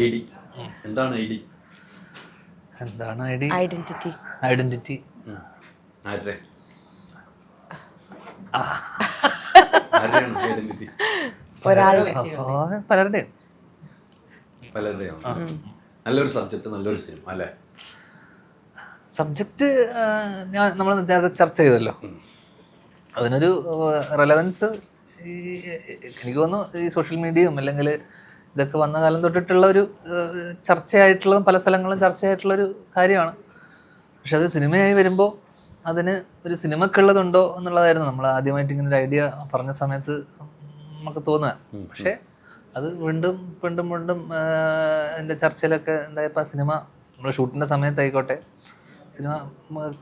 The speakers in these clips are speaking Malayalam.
ഐ ഡി എന്താണ് ഐ ഡി എന്താണ് ഐ ഡി ഐഡന്റിറ്റി. ഐഡന്റിറ്റി ആരുടെ? ആരുടെയാണ് ഐഡന്റിറ്റി? ഒരാളുടെ. പലരുടെയും. പലരുടെയാണ്. നല്ലൊരു സബ്ജക്റ്റ് നല്ലൊരു സിനിമ അല്ലേ? സബ്ജക്റ്റ് ഞാൻ നമ്മൾ നേരത്തെ ചർച്ച ചെയ്തല്ലോ. അതിനൊരു റെലവൻസ് ഈ എനിക്ക് തോന്നുന്നു ഈ സോഷ്യൽ മീഡിയയും അല്ലെങ്കിൽ ഇതൊക്കെ വന്ന കാലം തൊട്ടിട്ടുള്ള ഒരു ചർച്ചയായിട്ടുള്ളതും പല ചർച്ചയായിട്ടുള്ള ഒരു കാര്യമാണ്. പക്ഷെ അത് സിനിമയായി വരുമ്പോൾ അതിന് ഒരു സിനിമക്കുള്ളതുണ്ടോ എന്നുള്ളതായിരുന്നു നമ്മൾ ആദ്യമായിട്ട് ഇങ്ങനെ ഒരു ഐഡിയ പറഞ്ഞ സമയത്ത് നമുക്ക് തോന്നുക. പക്ഷേ അത് വീണ്ടും വീണ്ടും വീണ്ടും എന്റെ ചർച്ചയിലൊക്കെ എന്തായപ്പോൾ സിനിമ നമ്മൾ ഷൂട്ടിന്റെ സമയത്തായിക്കോട്ടെ സിനിമ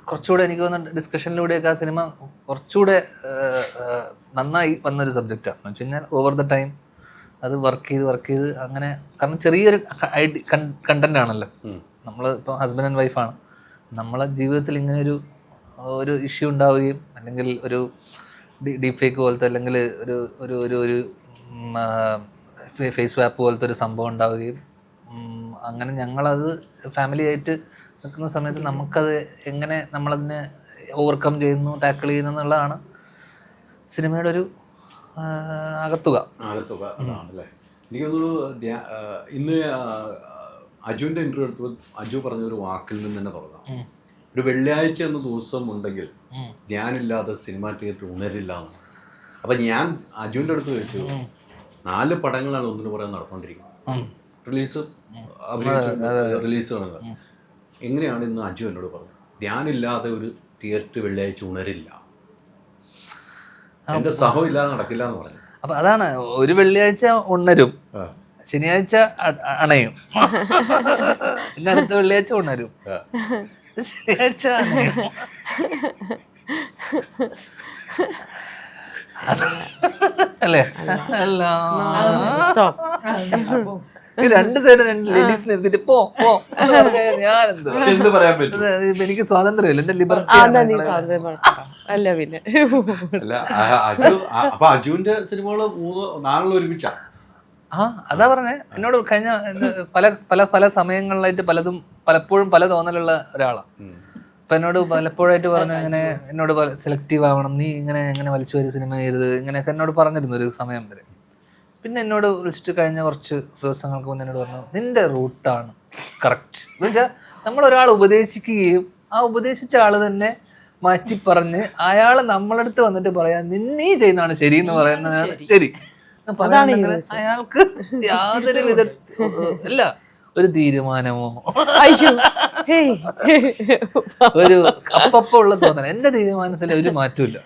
കുറച്ചുകൂടെ എനിക്ക് തോന്നുന്നു ഡിസ്കഷനിലൂടെയൊക്കെ ആ സിനിമ കുറച്ചുകൂടെ നന്നായി വന്നൊരു സബ്ജക്റ്റാണ് എന്ന് വെച്ച് കഴിഞ്ഞാൽ ഓവർ ദ ടൈം അത് വർക്ക് ചെയ്ത് വർക്ക് ചെയ്ത് അങ്ങനെ കാരണം ചെറിയൊരു ഐഡി കണ്ടന്റ് ആണല്ലോ. നമ്മൾ ഇപ്പോൾ ഹസ്ബൻഡ് ആൻഡ് വൈഫാണ് നമ്മളെ ജീവിതത്തിൽ ഇങ്ങനെ ഒരു ഒരു ഇഷ്യൂ ഉണ്ടാവുകയും അല്ലെങ്കിൽ ഒരു ഡീപ് ഫേക്ക് പോലത്തെ അല്ലെങ്കിൽ ഒരു ഒരു ഒരു ഒരു ഫേസ് വാപ്പ് പോലത്തെ ഒരു സംഭവം ഉണ്ടാവുകയും അങ്ങനെ ഞങ്ങളത് ഫാമിലി ആയിട്ട് നിൽക്കുന്ന സമയത്ത് നമുക്കത് എങ്ങനെ നമ്മളതിനെ ഓവർകം ചെയ്യുന്നു ടാക്കിൾ ചെയ്യുന്നു എന്നുള്ളതാണ് സിനിമയുടെ ഒരു ആ, അകത്തുക. അതാണല്ലേ. എനിക്ക് തോന്നുന്നു ഇന്ന് അജുവിന്റെ ഇന്റർവ്യൂ എടുത്തപ്പോൾ അജു പറഞ്ഞ ഒരു വാക്കിൽ നിന്ന് തന്നെ തുടങ്ങാം. ഒരു വെള്ളിയാഴ്ച എന്ന ദിവസം ഉണ്ടെങ്കിൽ ധ്യാനില്ലാതെ സിനിമ തിയേറ്റർ ഉണരില്ല എന്ന്. അപ്പം ഞാൻ അജുവിന്റെ അടുത്ത് ചോദിച്ചു നാല് പടങ്ങളാണ് ഒന്നിനു പുറകെ നടന്നുകൊണ്ടിരിക്കുന്നത് റിലീസ് റിലീസ് എങ്ങനെയാണ് ഇന്ന് അജു എന്നോട് പറഞ്ഞത്? ധ്യാനില്ലാതെ ഒരു തിയേറ്റർ വെള്ളിയാഴ്ച ഉണരില്ല. എന്റെ സഹോ ഇല്ലാതെ നടക്കില്ല എന്ന് പറഞ്ഞു. അപ്പൊ അതാണ് ഒരു വെള്ളിയാഴ്ച ഉണരും. ശനിയാഴ്ച അണയും. പിന്നെ അടുത്ത വെള്ളിയാഴ്ച ഉണരും. ശനിയാഴ്ച അണയും. അല്ലേ? അല്ല. രണ്ട് സൈഡ് രണ്ട് ലേഡീസിനെ എടുത്തിട്ട് പോ പോ ഞാൻ എന്ത് എന്ത് പറയാൻ പറ്റും? എനിക്ക് സ്വാതന്ത്ര്യമില്ല. എന്റെ ലിബർട്ടി. അല്ല പിന്നെ. അല്ല അജു ആ- അപ്പൊ അജുവിന്റെ സിനിമകൾ മൂന്ന് നാലെണ്ണം ഒരുമിച്ചാ? ആ അതാ പറഞ്ഞേ. എന്നോട് കഴിഞ്ഞ പല പല പല സമയങ്ങളിലായിട്ട് പലതും പലപ്പോഴും പല തോന്നലുള്ള ഒരാളാണ് അപ്പൊ എന്നോട് പലപ്പോഴായിട്ട് പറഞ്ഞു ഇങ്ങനെ എന്നോട് സെലക്റ്റീവ് ആവണം നീ ഇങ്ങനെ ഇങ്ങനെ വലിച്ചു വരും സിനിമ ചെയ്തത് ഇങ്ങനെയൊക്കെ എന്നോട് പറഞ്ഞിരുന്നു ഒരു സമയം വരെ. പിന്നെ എന്നോട് വിളിച്ചിട്ട് കഴിഞ്ഞ കുറച്ച് ദിവസങ്ങൾക്ക് മുന്നേ എന്നോട് പറഞ്ഞു നിന്റെ റൂട്ടാണ് കറക്റ്റ് എന്ന് വെച്ചാൽ നമ്മൾ ഒരാൾ ഉപദേശിക്കുകയും ആ ഉപദേശിച്ച ആൾ തന്നെ മാറ്റി പറഞ്ഞ് അയാൾ നമ്മളടുത്ത് വന്നിട്ട് പറയാൻ നിന്നീ ചെയ്യുന്നതാണ് ശരി എന്ന് പറയുന്നതാണ് ശരി. അയാൾക്ക് യാതൊരു വിധ അല്ല ഒരു തീരുമാനമോ. ഒരു അപ്പപ്പോ ഉള്ള തോന്നൽ എന്റെ തീരുമാനത്തിൽ ഒരു മാറ്റമില്ല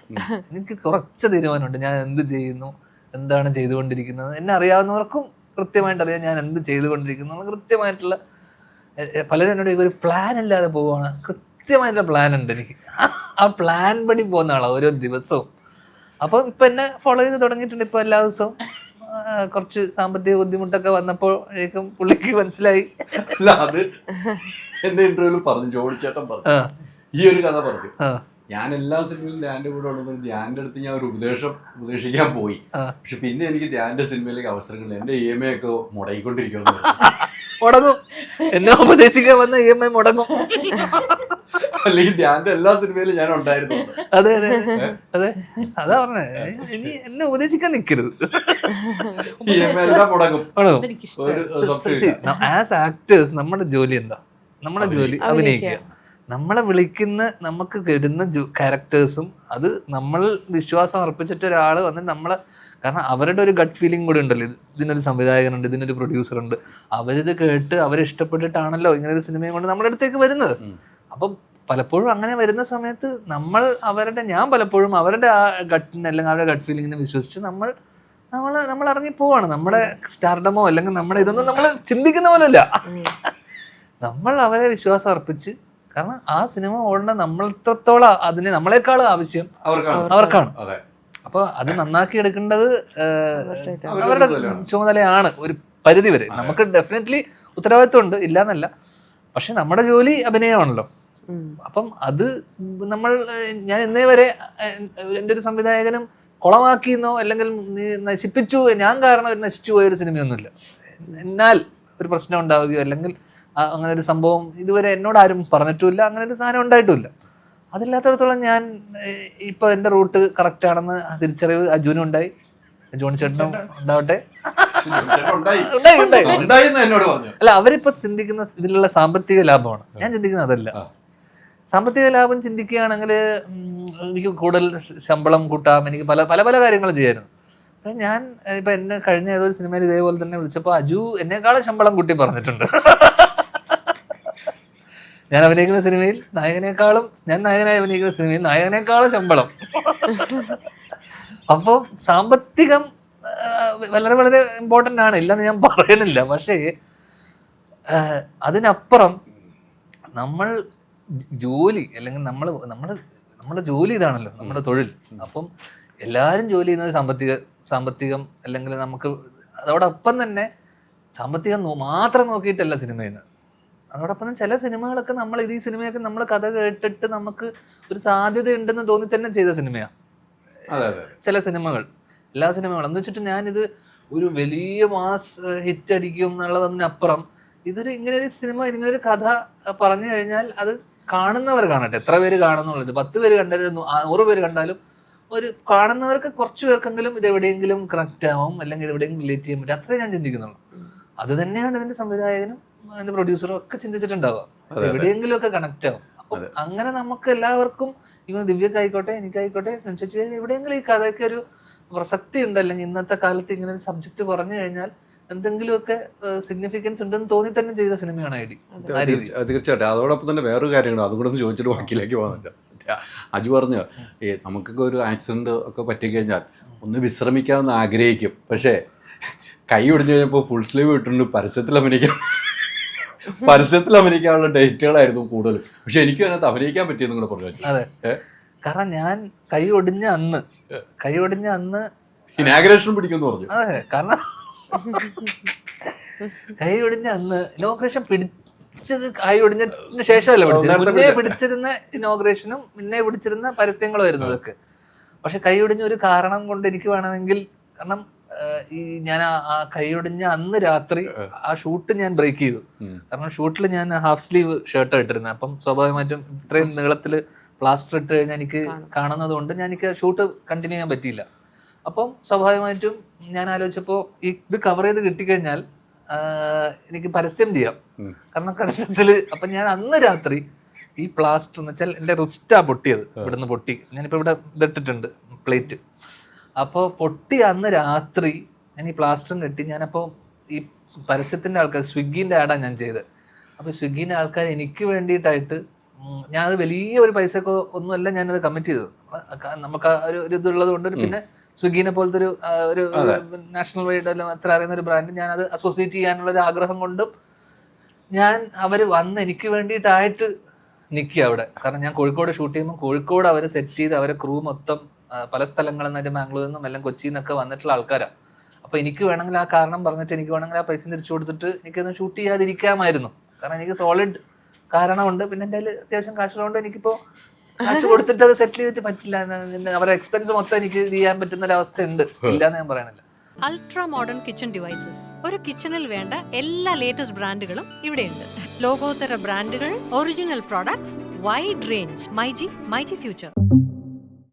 എനിക്ക് കുറച്ച് തീരുമാനമുണ്ട്. ഞാൻ എന്ത് ചെയ്യുന്നു? എന്താണ് ചെയ്തുകൊണ്ടിരിക്കുന്നത്. എന്നെ അറിയാവുന്നവർക്കും കൃത്യമായിട്ട് അറിയാം ഞാൻ എന്ത് ചെയ്തുകൊണ്ടിരിക്കുന്നു. കൃത്യമായിട്ടുള്ള പലരും എന്നോട് ഒരു പ്ലാൻ ഇല്ലാതെ പോവുകയാണ് കൃത്യമായിട്ടുള്ള പ്ലാൻ ഉണ്ട് എനിക്ക്. ആ പ്ലാൻ പടി പോകുന്ന ആളാണ് ഓരോ ദിവസവും. അപ്പം ഇപ്പം എന്നെ ഫോളോ ചെയ്ത് തുടങ്ങിയിട്ടുണ്ട് ഇപ്പം എല്ലാ ദിവസവും. കുറച്ച് സാമ്പത്തിക ബുദ്ധിമുട്ടൊക്കെ വന്നപ്പോഴേക്കും പുള്ളിക്ക് മനസ്സിലായി. അല്ല അത് എന്റെ ഇന്റർവ്യൂവിൽ പറഞ്ഞു ജോളി ചേട്ടൻ പറഞ്ഞു ഈ ഒരു കഥ പറഞ്ഞു. ഞാൻ എല്ലാ സിനിമയിലും ധ്യാന്റെ കൂടെ ഉള്ളത് ധ്യാന്റെ അടുത്ത് ഞാൻ ഒരു ഉപദേശം ഉപദേശിക്കാൻ പോയി. പക്ഷെ പിന്നെ എനിക്ക് ധ്യാന്റെ സിനിമയിലേക്ക് അവസരങ്ങൾ എന്റെ ഇ എം ഐ ഒക്കെ മുടങ്ങിക്കൊണ്ടിരിക്കുന്നു. മുടങ്ങും. എന്നെ ഉപദേശിക്കാൻ വന്ന ഇ എം ഐ മുടങ്ങും. അല്ലെങ്കിൽ ധ്യാന്റെ എല്ലാ സിനിമയിലും ഞാൻ ഉണ്ടായിരുന്നു. അതെ അതെ അതെ. അതാ. പറഞ്ഞേ. ഇനി എന്നെ ഉപദേശിക്കാൻ നിൽക്കരുത്. ഇ എം ഐ എല്ലാം മുടങ്ങും. ആസ് ആക്ടേഴ്സ് നമ്മുടെ ജോലി എന്താ? നമ്മുടെ ജോലി അഭിനയിക്കുക. നമ്മളെ വിളിക്കുന്ന നമുക്ക് കിടുന്ന ക്യാരക്ടേഴ്സും അത് നമ്മൾ വിശ്വാസം അർപ്പിച്ചിട്ട് ഒരാൾ വന്ന് നമ്മളെ കാരണം അവരുടെ ഒരു ഗട്ട് ഫീലിംഗ് കൂടെ ഉണ്ടല്ലോ. ഇത് ഇതിനൊരു സംവിധായകനുണ്ട് ഇതിനൊരു പ്രൊഡ്യൂസർ ഉണ്ട്. അവരിത് കേട്ട് അവരിഷ്ടപ്പെട്ടിട്ടാണല്ലോ ഇങ്ങനെ ഒരു സിനിമയും കൊണ്ട് നമ്മുടെ അടുത്തേക്ക് വരുന്നത്. അപ്പം പലപ്പോഴും അങ്ങനെ വരുന്ന സമയത്ത് നമ്മൾ അവരുടെ ഞാൻ പലപ്പോഴും അവരുടെ ആ ഗട്ടിനെ അല്ലെങ്കിൽ അവരുടെ ഗട്ട് ഫീലിങ്ങിനെ വിശ്വസിച്ച് നമ്മൾ നമ്മൾ നമ്മൾ ഇറങ്ങി പോവാണ്. നമ്മുടെ സ്റ്റാർഡമോ അല്ലെങ്കിൽ നമ്മുടെ ഇതൊന്നും നമ്മൾ ചിന്തിക്കുന്ന പോലല്ല നമ്മൾ അവരെ വിശ്വാസം അർപ്പിച്ച് കാരണം ആ സിനിമ ഓടേണ്ട നമ്മളെത്രത്തോളം അതിന് നമ്മളെക്കാൾ ആവശ്യം അവർക്കാണ്. അവർക്കാണ്. അതെ. അപ്പോൾ അത് നന്നാക്കി എടുക്കേണ്ടത് അവരുടെ ചുമതലയാണ്. ഒരു പരിധി വരെ. നമുക്ക് ഡെഫിനറ്റ്ലി ഉത്തരവാദിത്വം ഉണ്ട് ഇല്ലാന്നല്ല. പക്ഷെ നമ്മുടെ ജോലി അഭിനയമാണല്ലോ. അപ്പം അത് നമ്മൾ ഞാൻ ഇന്നേ വരെ എന്റെ ഒരു സംവിധായകനും കുളമാക്കിയെന്നോ അല്ലെങ്കിൽ നശിപ്പിച്ചു ഞാൻ കാരണം നശിച്ചു പോയൊരു സിനിമയൊന്നുമില്ല. എന്നാൽ ഒരു പ്രശ്നം ഉണ്ടാവുകയോ അല്ലെങ്കിൽ അങ്ങനെ ഒരു സംഭവം ഇതുവരെ എന്നോട് ആരും പറഞ്ഞിട്ടുമില്ല അങ്ങനെ ഒരു സാധനം ഉണ്ടായിട്ടുമില്ല. അതില്ലാത്തടത്തോളം ഞാൻ ഇപ്പോൾ ഇപ്പൊ എന്റെ റൂട്ട് കറക്റ്റ് ആണെന്ന് തിരിച്ചറിവ് അജുനും ഉണ്ടായി. ജോണി ചേട്ടനും ഉണ്ടാവട്ടെ. അല്ല അവരിപ്പോ ചിന്തിക്കുന്ന ഇതിലുള്ള സാമ്പത്തിക ലാഭമാണ്. ഞാൻ ചിന്തിക്കുന്നത് അതല്ല. സാമ്പത്തിക ലാഭം ചിന്തിക്കുകയാണെങ്കിൽ എനിക്ക് കൂടുതൽ ശമ്പളം കൂട്ടാം എനിക്ക് പല പല പല കാര്യങ്ങൾ ചെയ്യായിരുന്നു. പക്ഷെ ഞാൻ ഇപ്പം ഇപ്പൊ എന്നെ കഴിഞ്ഞ ഏതൊരു സിനിമയിൽ ഇതേപോലെ തന്നെ വിളിച്ചപ്പോൾ അജു എന്നെക്കാളും ശമ്പളം കൂട്ടി പറഞ്ഞിട്ടുണ്ട്. ഞാൻ അഭിനയിക്കുന്ന സിനിമയിൽ നായകനേക്കാളും ഞാൻ നായകനായി അഭിനയിക്കുന്ന സിനിമയിൽ നായകനേക്കാളും ശമ്പളം. അപ്പോൾ സാമ്പത്തികം വളരെ വളരെ ഇമ്പോർട്ടന്റ് ആണ്. ഇല്ലെന്ന് ഞാൻ പറയുന്നില്ല. പക്ഷേ അതിനപ്പുറം നമ്മൾ ജോലി അല്ലെങ്കിൽ നമ്മൾ നമ്മൾ നമ്മുടെ ജോലി ഇതാണല്ലോ നമ്മുടെ തൊഴിൽ. അപ്പം എല്ലാവരും ജോലി ചെയ്യുന്നത് സാമ്പത്തിക സാമ്പത്തികം അല്ലെങ്കിൽ നമുക്ക് അതോടൊപ്പം തന്നെ സാമ്പത്തികം മാത്രം നോക്കിയിട്ടല്ല സിനിമ ചെയ്യുന്നത് അതോടൊപ്പം ചില സിനിമകളൊക്കെ നമ്മൾ ഇത് ഈ സിനിമയൊക്കെ നമ്മൾ കഥ കേട്ടിട്ട് നമുക്ക് ഒരു സാധ്യത ഉണ്ടെന്ന് തോന്നി തന്നെ ചെയ്ത സിനിമയാണ് ചില സിനിമകൾ. എല്ലാ സിനിമകളും. എന്ന് വെച്ചിട്ട് ഞാനിത് ഒരു വലിയ മാസ് ഹിറ്റ് അടിക്കും എന്നുള്ളതിനപ്പുറം ഇതൊരു ഇങ്ങനെ ഒരു സിനിമ ഇങ്ങനെ ഒരു കഥ പറഞ്ഞു കഴിഞ്ഞാൽ അത് കാണുന്നവർ കാണട്ടെ. എത്ര പേര് കാണുന്നുള്ളത്? പത്ത് പേര് കണ്ടാലും നൂറ് പേര് കണ്ടാലും ഒരു കാണുന്നവർക്ക് കുറച്ച് പേർക്കെങ്കിലും ഇത് എവിടെയെങ്കിലും കറക്റ്റ് ആവും അല്ലെങ്കിൽ എവിടെയെങ്കിലും റിലേറ്റ് ചെയ്യാൻ പറ്റും. അത്രേ ഞാൻ ചിന്തിക്കുന്നുള്ളൂ. അത് തന്നെയാണ് ഇതിന്റെ സംവിധായകനും അതിന്റെ പ്രൊഡ്യൂസറും ഒക്കെ ചിന്തിച്ചിട്ടുണ്ടാവുക എവിടെയെങ്കിലും ഒക്കെ കണക്ട് ആവും. അപ്പൊ അങ്ങനെ നമുക്ക് എല്ലാവർക്കും ഇവ ദിവ്യക്കായിക്കോട്ടെ എനിക്കായിക്കോട്ടെ ചേച്ചി എവിടെയെങ്കിലും ഈ കഥയ്ക്ക് ഒരു പ്രസക്തി ഉണ്ട് അല്ലെങ്കിൽ ഇന്നത്തെ കാലത്ത് ഇങ്ങനെ ഒരു സബ്ജക്ട് പറഞ്ഞു കഴിഞ്ഞാൽ എന്തെങ്കിലുമൊക്കെ സിഗ്നിഫിക്കൻസ് ഉണ്ടെന്ന് തോന്നി തന്നെ ചെയ്ത സിനിമയാണ് ഐ ഡി. തീർച്ചയായിട്ടും. അതോടൊപ്പം തന്നെ വേറൊരു കാര്യങ്ങളും അതും കൂടെ ഒന്ന് ചോദിച്ചിട്ട് ബാക്കിയിലേക്ക് പോകുന്നില്ല അജു പറഞ്ഞു ഈ നമുക്കൊക്കെ ഒരു ആക്സിഡന്റ് ഒക്കെ പറ്റിക്കഴിഞ്ഞാൽ ഒന്ന് വിശ്രമിക്കാമെന്ന് ആഗ്രഹിക്കും. പക്ഷേ കൈ ഒടിഞ്ഞു കഴിഞ്ഞപ്പോൾ ഫുൾ സ്ലീവ് ഇട്ടുണ്ട് പരസ്യത്തിൽ അഭിനയിക്കാൻ പരസ്യത്തിൽ അഭിനയിക്കാനുള്ള ഡേറ്റുകളായിരുന്നു കൂടുതൽ പക്ഷെ എനിക്ക് അതിനകത്ത് അഭിനയിക്കാൻ പറ്റിയെന്നും കൂടെ പറഞ്ഞു. അതെ. കാരണം ഞാൻ കൈ ഒടിഞ്ഞ അന്ന് കൈ ഒടിഞ്ഞ അന്ന് ഇനാഗ്രേഷൻ പിടിക്കുന്നു പറഞ്ഞു. അതെ കാരണം കൈ ഒടിഞ്ഞ അന്ന് ഇനോഗ്രേഷൻ പിടിച്ചത് കൈ ഒടിഞ്ഞതിന് ശേഷമല്ല പിടിച്ചത്? മുന്നേ പിടിച്ചിരുന്ന ഇനോഗ്രേഷനും മുന്നേ പിടിച്ചിരുന്ന പരസ്യങ്ങളും ആയിരുന്നു അതൊക്കെ. പക്ഷെ കൈ ഒടിഞ്ഞ ഒരു കാരണം കൊണ്ട് എനിക്ക് വേണമെങ്കിൽ കാരണം ഈ ഞാൻ ആ- കൈയൊടിഞ്ഞ അന്ന് രാത്രി ആ ഷൂട്ട് ഞാൻ ബ്രേക്ക് ചെയ്തു. കാരണം ഷൂട്ടിൽ ഞാൻ ഹാഫ് സ്ലീവ് ഷർട്ട് ഇട്ടിരുന്നത് അപ്പം സ്വാഭാവികമായിട്ടും ഇത്രയും നീളത്തിൽ പ്ലാസ്റ്റർ ഇട്ട് കഴിഞ്ഞാൽ എനിക്ക് കാണുന്നത് കൊണ്ട് ഞാൻ എനിക്ക് ഷൂട്ട് കണ്ടിന്യൂ ചെയ്യാൻ പറ്റിയില്ല. അപ്പം സ്വാഭാവികമായിട്ടും ഞാൻ ആലോചിച്ചപ്പോൾ ഇത് കവർ ചെയ്ത് കിട്ടിക്കഴിഞ്ഞാൽ എനിക്ക് പരസ്യം ചെയ്യാം. കാരണം പരസ്യത്തിൽ അപ്പം ഞാൻ അന്ന് രാത്രി ഈ പ്ലാസ്റ്റർ എന്ന് വെച്ചാൽ എന്റെ റിസ്റ്റാ പൊട്ടിയത്. ഇവിടുന്ന് പൊട്ടി. ഞാനിപ്പോൾ ഇവിടെ ഇതിട്ടിട്ടുണ്ട് പ്ലേറ്റ്. അപ്പോൾ പൊട്ടി അന്ന് രാത്രി ഞാൻ ഈ പ്ലാസ്റ്ററും കെട്ടി ഞാനപ്പോൾ ഈ പരസ്യത്തിന്റെ ആൾക്കാർ സ്വിഗ്ഗിന്റെ ആഡാണ് ഞാൻ ചെയ്തത്. അപ്പോൾ സ്വിഗ്ഗിന്റെ ആൾക്കാർ എനിക്ക് വേണ്ടിയിട്ടായിട്ട് ഞാൻ ഞാനത് വലിയ ഒരു പൈസക്കോ ഒന്നുമല്ല ഞാനത് കമ്മിറ്റ് ചെയ്തത്. നമുക്ക് ഒരു ഒരു ഇതുള്ളത് കൊണ്ട് പിന്നെ സ്വിഗ്ഗിനെ പോലത്തെ ഒരു ഒരു നാഷണൽ വൈഡ് അത്ര അറിയുന്ന ഒരു ബ്രാൻഡ് ഞാനത് അസോസിയേറ്റ് ചെയ്യാനുള്ള ഒരു ആഗ്രഹം കൊണ്ടും ഞാൻ അവർ വന്ന് എനിക്ക് വേണ്ടിയിട്ടായിട്ട് നിൽക്കുക അവിടെ. കാരണം ഞാൻ കോഴിക്കോട് ഷൂട്ട് ചെയ്യുമ്പോൾ കോഴിക്കോട് അവർ സെറ്റ് ചെയ്ത് അവരെ ക്രൂ മൊത്തം പല സ്ഥലങ്ങളിൽ നിന്നും ബാംഗ്ലൂരിൽ നിന്നും എല്ലാം കൊച്ചിയിൽ നിന്നൊക്കെ വന്നിട്ടുള്ള ആൾക്കാരാണ് അപ്പോൾ എനിക്ക് വേണമെങ്കിൽ ആ കാരണം പറഞ്ഞിട്ട് എനിക്ക് വേണമെങ്കിൽ ആ പൈസ തിരിച്ചു കൊടുത്തിട്ട് എനിക്കത് ഷൂട്ട് ചെയ്യാതിരിക്കാമായിരുന്നു. കാരണം എനിക്ക് സോളിഡ് കാരണമുണ്ട്. പിന്നെ എന്റെ കയ്യിൽ അത്യാവശ്യം കാശുള്ളതുകൊണ്ട് എനിക്കിപ്പോൾ കാശ് കൊടുത്തിട്ട് അത് സെറ്റിൽ ചെയ്തിട്ട് പറ്റില്ല. അവരുടെ എക്സ്പെൻസ് മൊത്തം എനിക്ക് ചെയ്യാൻ പറ്റുന്ന ഒരു അവസ്ഥ ഉണ്ട് ഇല്ല എന്ന് ഞാൻ പറയണില്ല. അൾട്രാ മോഡേൺ കിച്ചൺ ഡിവൈസസ് ഒരു കിച്ചണിൽ വേണ്ട എല്ലാ ലേറ്റസ്റ്റ് ബ്രാൻഡുകളും ഇവിടെയുണ്ട്. ലോകോത്തര ബ്രാൻഡുകൾ original products wide range MyG MyG future